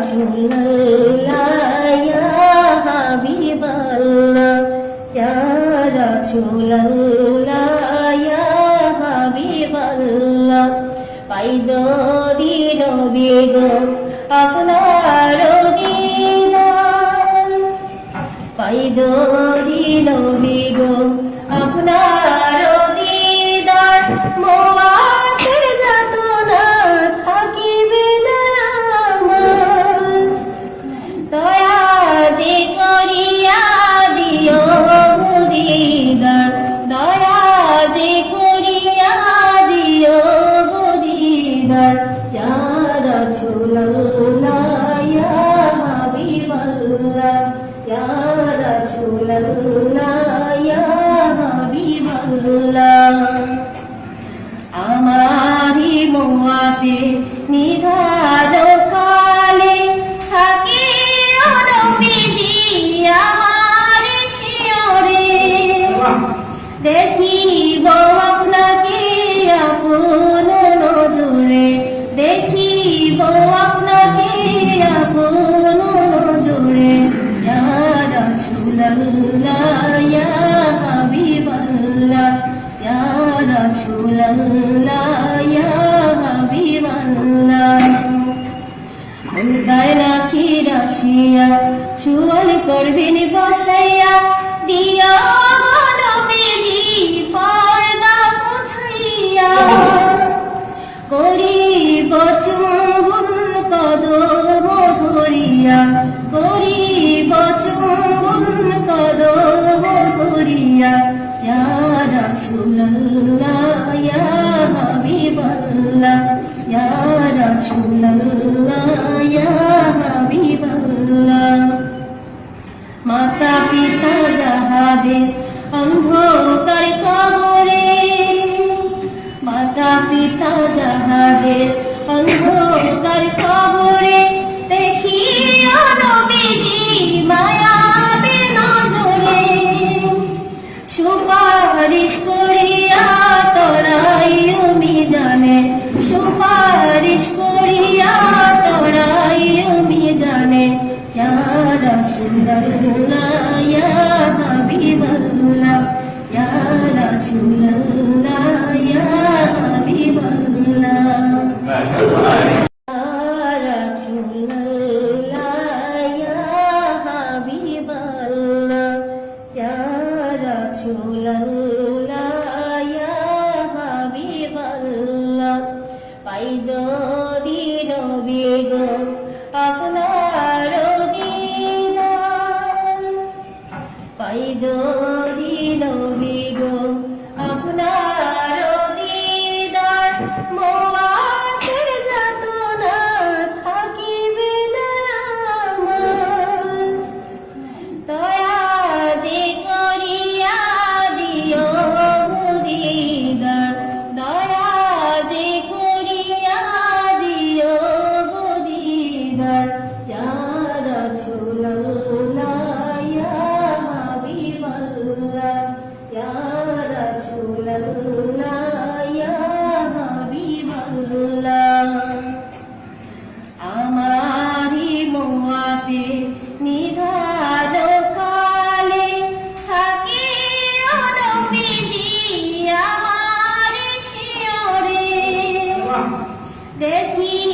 রাসূলুল্লাহ ইয়া হাবিবাল্লাহ, ইয়া রাসূলুল্লাহ, ইয়া হাবিবাল্লাহ, পাই যদি নবী আপনার দিদার পাই যদি নবী গো মোয়াতে নিধান কালে থাকে অনবিধি আমার শিয়রে। দেখিব আপনাকে আপন নজরে। দেখিব আপনাকে আপন নজরে। ইয়া রাসূলুল্লাহ ইয়া হাবিবাল্লাহ ইয়া চুয়াল করবেন বসাইয়া দিয়া গণবিধি পর্দা উঠাইয়া। করিব চুম্বন কদম ধরিয়া করিব চুম্বন কদম ধরিয়া, ইয়া রাসূলুল্লাহ, ইয়া হাবিবাল্লাহ, ইয়া রাসূলুল্লাহ। অন্ধকার কবরে মাতা পিতা যাহাদের অন্ধকার কবরে দেখি নবীজি মায়াবে নজরে, সুপারিশ করিয়া তোরাই আমি জানে, সুপারিশ করিয়া তোরাই আমি জানে, ইয়া রাসূলুল্লাহ। রাসূলুল্লাহ ইয়া হাবিবাল্লাহ পাই যদি Let me